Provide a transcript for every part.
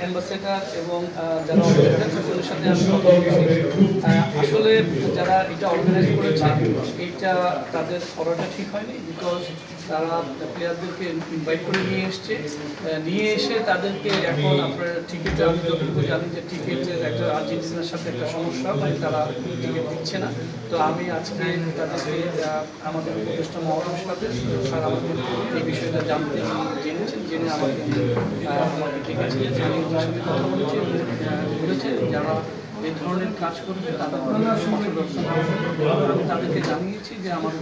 Ambassador এবং যারা সকলের সাথে আসলে যারা এটা অর্গানাইজ করেছে, এটা তাদের করাটা ঠিক হয়নি বিকজ তারা প্লেয়ারদেরকে ইনভাইট করে নিয়ে এসছে। নিয়ে এসে তাদেরকে এখন আপনার টিকিট আমি যতটুকু জানি যে টিকিটের একটা আর্জেন্টিনার সাথে একটা সমস্যা মানে তারা টিকিট দিচ্ছে না। তো আমি আজকে তাদেরকে আমাদের উপদেষ্টা মহারাজ সাথে, স্যার আমাদের এই বিষয়টা জানতে জেনেছেন, জেনে আমাকে আমাকে ডেকেছে যে আমি ওদের সাথে কথা বলেছি বলেছে যারা এই ধরনের কাজ করবে তাদের। আমি তাদেরকে জানিয়েছি যে আমার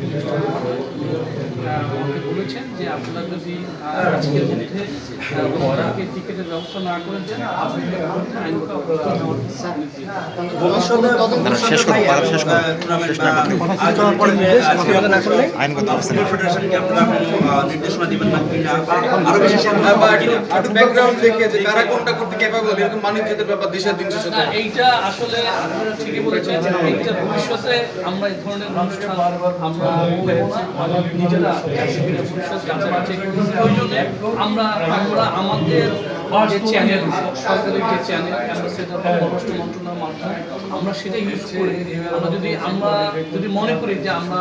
আমাকে বলেছেন যে আপনারা যদি আজকের মধ্যে টিকিটের ব্যবস্থা না করে দেন নির্দেশনা দিবেন না আরও ব্যাকগ্রাউন্ড দেখে যে কারা কোনটা করতে ক্যাপাবল এরকম মানিজ্যতের ব্যাপার দেশের দিন শেষে এইটা আসলে আপনারা ঠিকই বলেছেন এইটা ভবিষ্যতে আমরা এই ধরনের অনুষ্ঠান আমরা নিজেরা ভবিষ্যৎ কাছাকাছি আমরা আমরা আমাদের যে চ্যানেল সরকারি যে চ্যানেল অ্যাম্বাসেডার পররাষ্ট্র মন্ত্রণালয়ের মাধ্যমে আমরা সেটা ইউজ করি আমরা যদি আমরা যদি মনে করি যে আমরা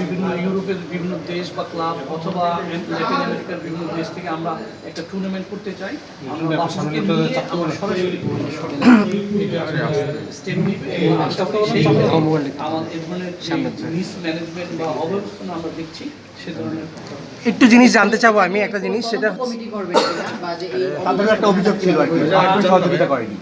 বিভিন্ন ইউরোপের বিভিন্ন দেশ বা ক্লাব অথবা ল্যাটিন আমেরিকার বিভিন্ন দেশ থেকে আমরা একটা টুর্নামেন্ট করতে চাই একটু জিনিস জানতে চাবো আমি একটা জিনিস সেটা কমিটি করবে বা যে এই তাদের একটা অভিযোগ ছিল আর কি। একটু সহযোগিতা করেনি।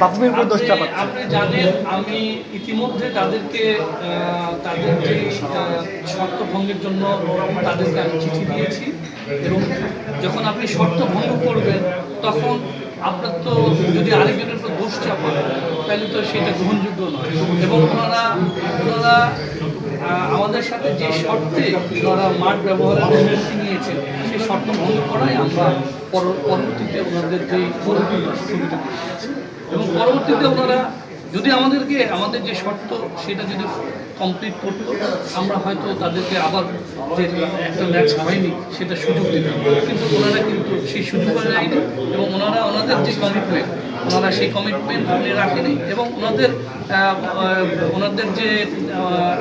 বাপুমের উপর আপনি- আপনি জানেন আমি ইতিমধ্যে তাদেরকে আহ, তাদের যে শর্ত ভঙ্গের জন্য তাদেরকে আমি চিঠি দিয়েছি। এবং যখন আপনি শর্ত ভঙ্গ করবেন তখন আপনার তো যদি আরেকজনের উপর দোষ চাপান তাহলে তো সেটা গ্রহণযোগ্য নয়। এবং ওনারা ওনারা আমাদের সাথে যে শর্তে ওনারা মাঠ ব্যবহারের অনুমতি নিয়েছেন সেই শর্ত ভঙ্গ করায় আমরা পর- পরবর্তীতে ওনাদের যে পরবর্তী সুবিধা। এবং পরবর্তীতে ওনারা যদি আমাদেরকে, আমাদের যে শর্ত, সেটা যদি কমপ্লিট করতো, আমরা হয়তো তাদেরকে আবার যে একটা ম্যাচ হয়নি, সেটা সুযোগ দিতাম। কিন্তু ওনারা কিন্তু সেই সুযোগ এবং ওনারা ওনাদের যে কমিটমেন্ট ওনারা সেই কমিটমেন্ট উনি রাখেনি এবং ওনাদের ওনাদের যে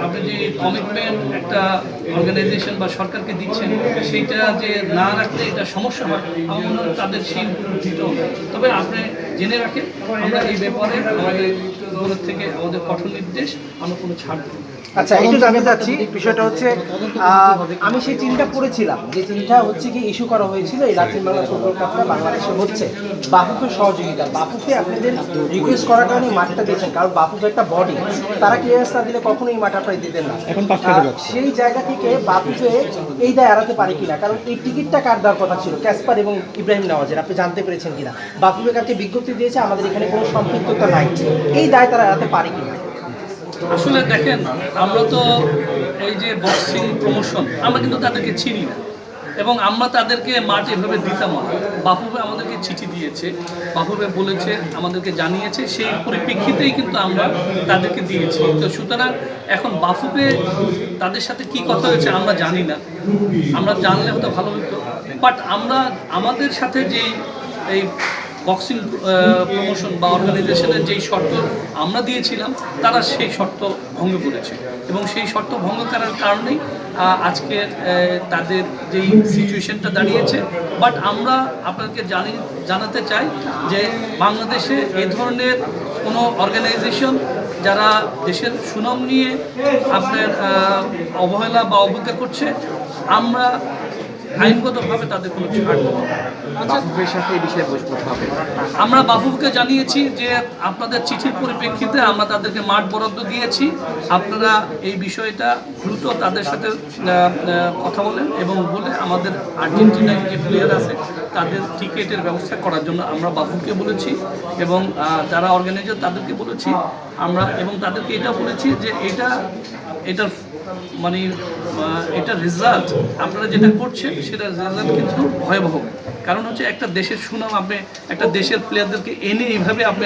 আপনি যে কমিটমেন্ট একটা অর্গানাইজেশন বা সরকারকে দিচ্ছেন, সেইটা যে না রাখলে এটা সমস্যা হয় আমার তাদের সেই উপলব্ধিটাও নেই। তবে আপনি জেনে রাখেন, আমরা এই ব্যাপারে আমাদের থেকে, আমাদের কঠোর নির্দেশ, আমরা কোনো ছাড় আচ্ছা একটু জানতে চাচ্ছি, বিষয়টা হচ্ছে আমি সেই চিন্তা করেছিলাম যে চিন্তা হচ্ছে কি ইস্যু করা হয়েছিল, এই লাতিন বাংলা ফুটবল বাংলাদেশে হচ্ছে। বাফুফের সহযোগিতা বাফুফে আপনাদের রিকোয়েস্ট করার কারণে মাঠটা দিয়েছেন কারণ বাফুফে একটা বডি তারা ক্লিয়ারেন্স না দিলে কখনো এই মাঠ আপনারা দিতেন না। এখন। সেই জায়গা থেকে বাফুফে এই দায় এড়াতে পারে কিনা? কারণ এই টিকিটটা কার দেওয়ার কথা ছিল? ক্যাসপার এবং ইব্রাহিম নওয়াজের আপনি জানতে পেরেছেন কিনা? বাফুফের কাছে বিজ্ঞপ্তি দিয়েছে? আমাদের এখানে কোনো সম্পৃক্ততা নাই। এই দায় তারা এড়াতে পারে কিনা? আসলে দেখেন আমরা তো এই যে বক্সিং প্রমোশন আমরা কিন্তু তাদেরকে চিনি না। এবং আমরা তাদেরকে মাঠ এভাবে দিতাম না। আমাদেরকে চিঠি দিয়েছে। বাফুবে বলেছে, আমাদেরকে জানিয়েছে, সেই পরিপ্রেক্ষিতেই কিন্তু আমরা তাদেরকে দিয়েছি। তো সুতরাং এখন বাফুবে তাদের সাথে কি কথা হয়েছে আমরা জানি না। আমরা জানলে হয়তো ভালো হতো। বাট আমরা, আমাদের সাথে যেই এই বক্সিং প্রমোশন বা অর্গানাইজেশনের যেই শর্ত আমরা দিয়েছিলাম তারা সেই শর্ত ভঙ্গ করেছে। এবং সেই শর্ত ভঙ্গ করার কারণেই আহ, তাদের যেই সিচুয়েশনটা দাঁড়িয়েছে। বাট আমরা আপনাকে জানি জানাতে চাই যে বাংলাদেশে এ ধরনের কোনো অর্গানাইজেশন যারা দেশের সুনাম নিয়ে আপনার অবহেলা বা অবজ্ঞা করছে আমরা আইনগতভাবে তাদের কোনো ছাড় দেবো সাথে এই বিষয়ে বসবো হবে। আমরা বাবুকে জানিয়েছি যে আপনাদের চিঠির পরিপ্রেক্ষিতে আমরা তাদেরকে মাঠ বরাদ্দ দিয়েছি। আপনারা এই বিষয়টা দ্রুত তাদের সাথে কথা বলেন এবং বলে আমাদের আর্জেন্টিনার যে প্লেয়ার আছে তাদের টিকিটের ব্যবস্থা করার জন্য আমরা বাবুকে বলেছি এবং যারা অর্গানাইজার তাদেরকে বলেছি। আমরা এবং তাদেরকে এটা বলেছি যে এটা এটার মানে এটা রেজাল্ট আপনারা যেটা করছেন, সেটা রেজাল্ট কিন্তু ভয়াবহ। কারণ হচ্ছে একটা দেশের সুনাম আপনি, একটা দেশের প্লেয়ারদেরকে এনে এইভাবে আপনি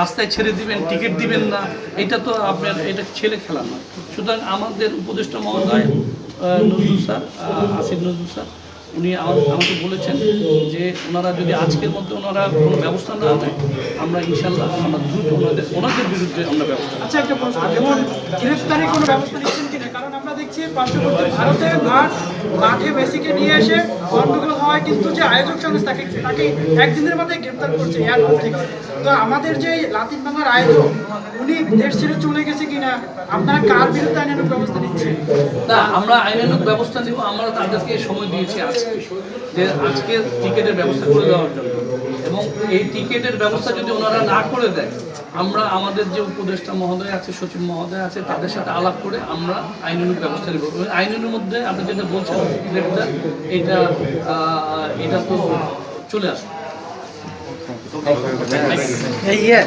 রাস্তায় ছেড়ে দিবেন টিকিট দিবেন না, এটা তো আপনার, এটা ছেলে খেলা নয় সুতরাং আমাদের উপদেষ্টা মহোদয় নজরুল স্যার আসিফ নজরুল স্যার উনি আমাকে বলেছেন যে ওনারা যদি আজকের মধ্যে ওনারা কোনো ব্যবস্থা না নেয়, আমরা ইনশাল্লাহ আমরা দ্রুত ওনাদের ওনাদের বিরুদ্ধে আমরা ব্যবস্থা আচ্ছা একটা প্রশ্ন। যেমন গ্রেফতারি কোনো ব্যবস্থা নিচ্ছেন কিনা? কারণ আমরা দেখছি পার্শ্ববর্তী ভারতের মাঠ মাঠে মেসিকে নিয়ে এসে গন্ডগোল হওয়ায় কিন্তু যে আয়োজক সংস্থা, তাকে তাকে একদিনের মধ্যে গ্রেফতার করছে, এয়ারপোর্ট থেকে। তো আমাদের যে লাতিন বাংলার আয়োজক উনি দেশ ছেড়ে চলে গেছে কিনা, আপনারা কার বিরুদ্ধে আইনানুক ব্যবস্থা নিচ্ছেন? না, আমরা আইনানুক ব্যবস্থা নিব, আমরা তাদেরকে সময় দিয়েছি আজকে, যে আজকে টিকিটের ব্যবস্থা করে দেওয়ার জন্য। এবং এই টিকিটের ব্যবস্থা যদি ওনারা না করে দেয়, আমরা আমাদের যে উপদেষ্টা মহোদয় আছে, সচিব মহোদয় আছে, তাদের সাথে আলাপ করে আমরা আইনানুক ব্যবস্থা নেব। আইনের মধ্যে আপনি যেটা বলছেন এটা এটা তো চলে আসবে। ইয়ে